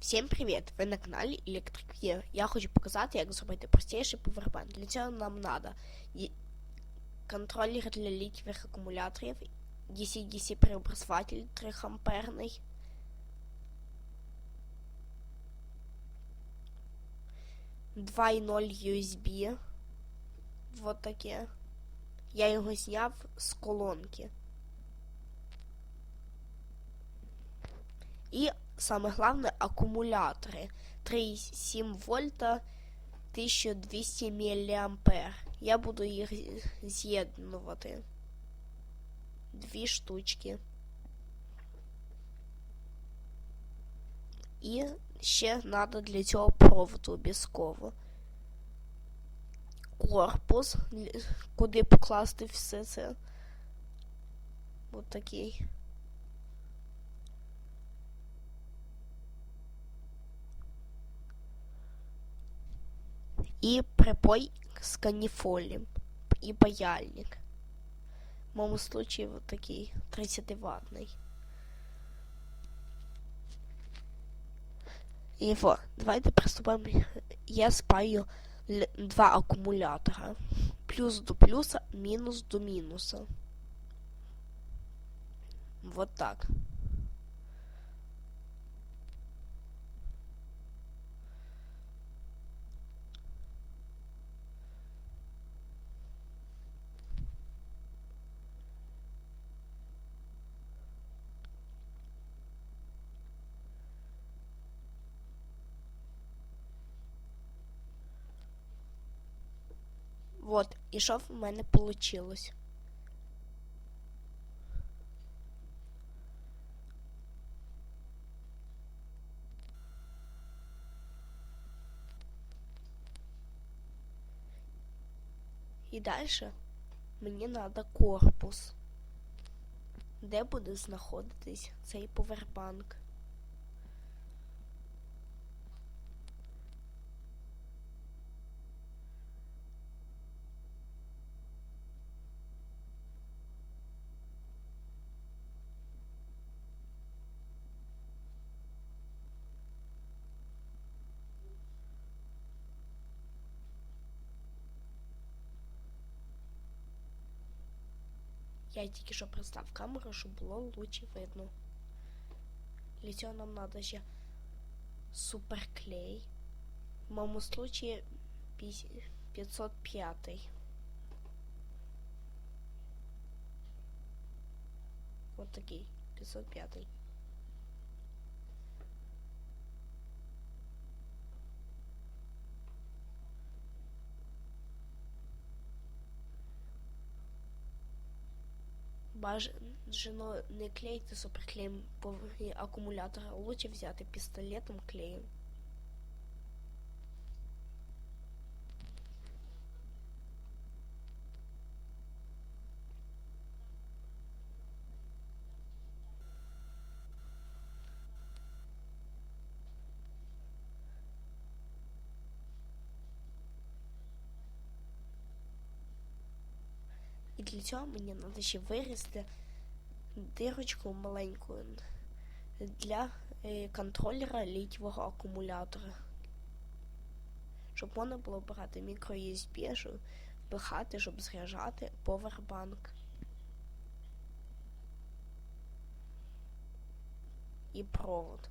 Всім привіт! Ви на каналі Electric Year. Я хочу показати, як зробити простіший повербанк. Для цього нам треба контролер для літівих акумуляторів, DC-DC преобразователь 3 амперний, Два і 0 USB. Вот таке. Я його зняв з колонки. І саме головне акумулятори 3,7 вольта 1200 мА. Я буду їх з'єднувати. Дві штучки. І ще треба для цього проводу обов'язково. Корпус, куди покласти все це. Ось такий. и припой с канифолем и паяльник. В моем случае вот такий 30-ваттный. І во, давайте приступаємо. Я спаю два акумулятора. Плюс до плюса, мінус до мінуса. Вот так. Вот, і що в мене вийшло. І далі мені треба корпус, де буде знаходитись цей повербанк. Я тільки що пристав камеру, щоб було лучше видно. Для цього нам треба ще суперклей. В моєму случаї 505. Вот такий 505. Бажано не клеїти суперклеєм акумулятора, лучше взяти пістолетом клеєм. Для цього мені треба ще вирізати дирочку маленьку для е, контролера літнього акумулятора. Щоб можна було брати мікро USB, щоб впихати, щоб заряджати повербанк. І провод.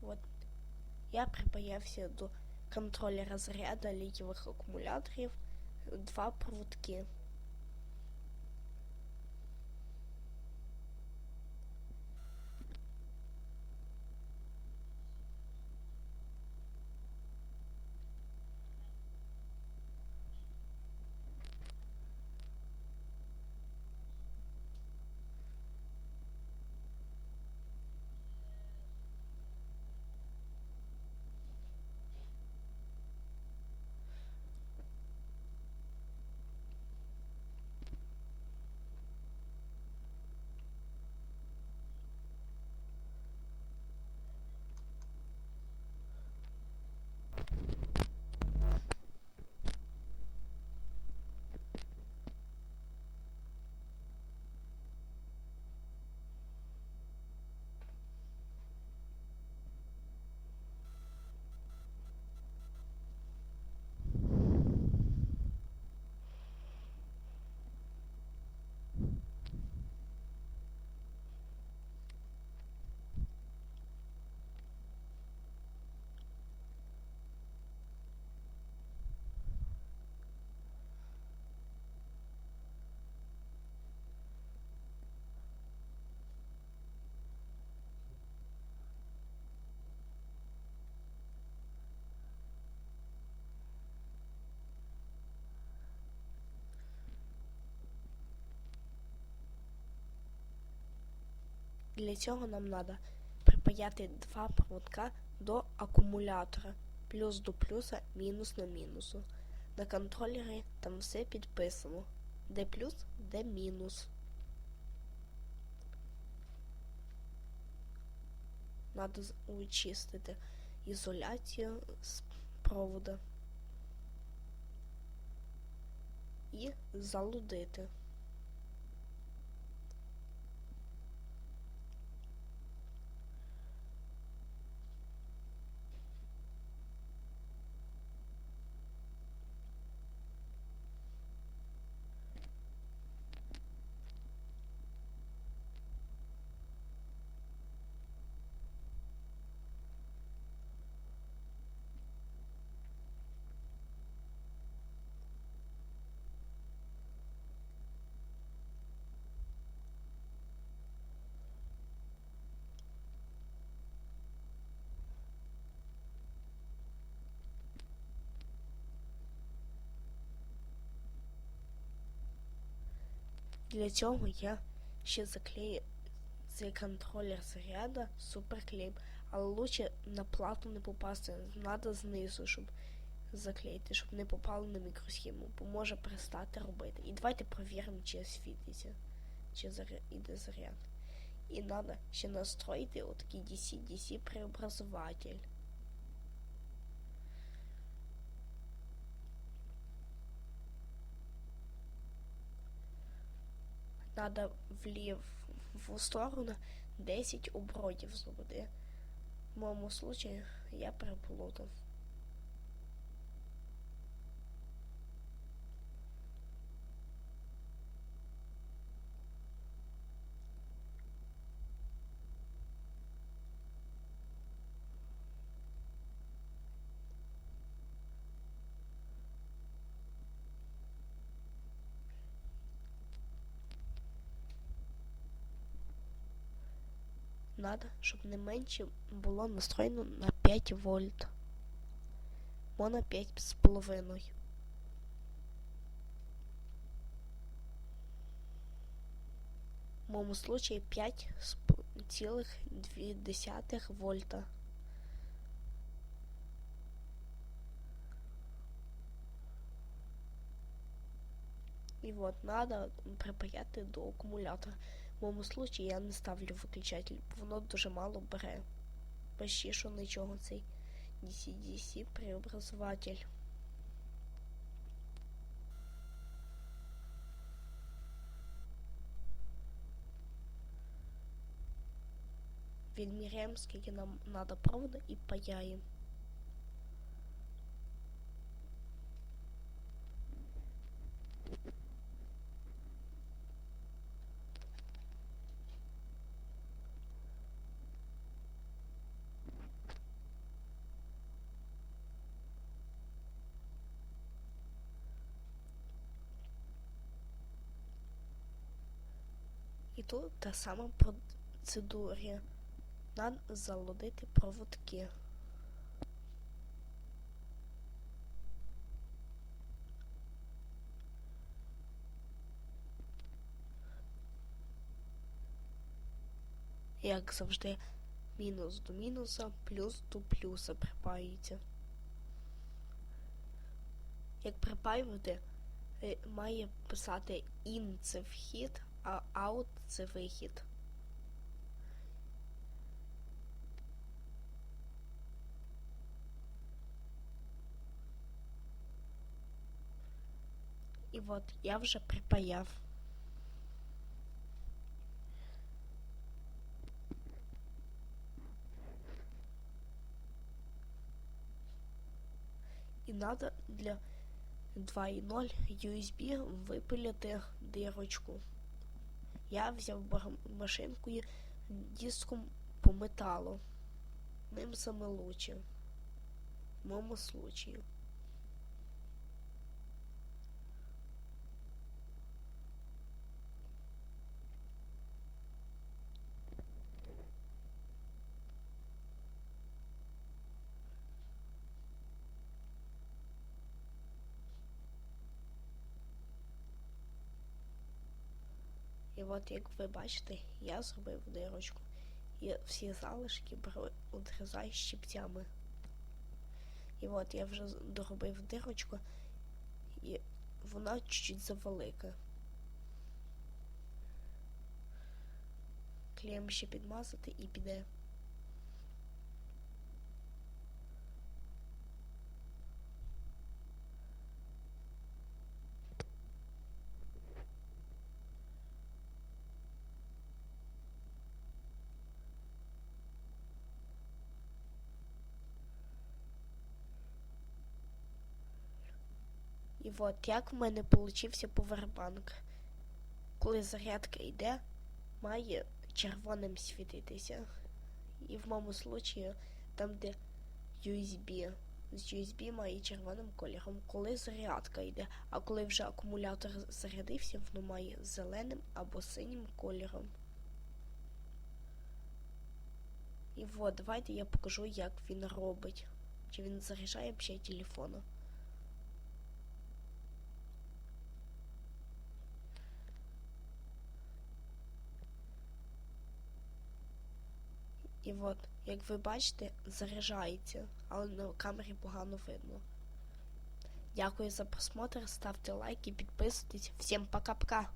Вот я припаявся до контролера заряду літівих акумуляторів два проводки. Для цього нам треба припаяти два проводка до акумулятора. Плюс до плюса, мінус на мінусу. На контролері там все підписано. Де плюс, де мінус. Надо очистити ізоляцію з провода і залудити. Для цього я ще заклею цей контролер заряда суперклеєм, але лучше на плату не попасти. Надо знизу, щоб заклеїти, щоб не попало на мікросхему, бо може перестати робити. І давайте перевіримо, чи світиться, чи іде заряд. І треба ще настроїти отакий DC-DC преобразователь. Надо в ліву сторону 10 оборотів зробити. В моєму случаї я переплутав. Надо, щоб не менше було настроєно на 5 вольт. Можна 5 з половиною. В моєму случаї 5 з п- цілих 2 вольта. І от надо припаяти до акумулятора. В моєму случаї я не ставлю виключатель, бо воно дуже мало бере. Почти що нічого цей DC-DC преобразователь. Відміряємо, скільки нам треба проводу і паяємо. Тут та сама процедура. Надо залудити проводки. Як завжди, мінус до мінуса, плюс до плюса припаюється. Як припаювати, е, має писати in це вхід, а out це вихід. І от я вже припаяв. І треба для 2.0 USB випиляти дирочку. Я взяв машинку машинкою диском по металу. Ним саме лучше. В моєму случаю. От як ви бачите, я зробив дирочку. І всі залишки одрізаю щипцями. І от я вже доробив дирочку, і вона чуть-чуть завелика. Клеєм ще підмазати і піде. І от як в мене получився повербанк. Коли зарядка йде, має червоним світитися. І в моєму случаї, там, де USB, з USB має червоним кольором, коли зарядка йде, а коли вже акумулятор зарядився, воно має зеленим або синім кольором. І от, давайте я покажу, як він робить. Чи він заряджає ще телефону. І от, як ви бачите, заряджається, але на камері погано видно. Дякую за просмотр, ставте лайки, підписуйтесь. Всім пока-пока!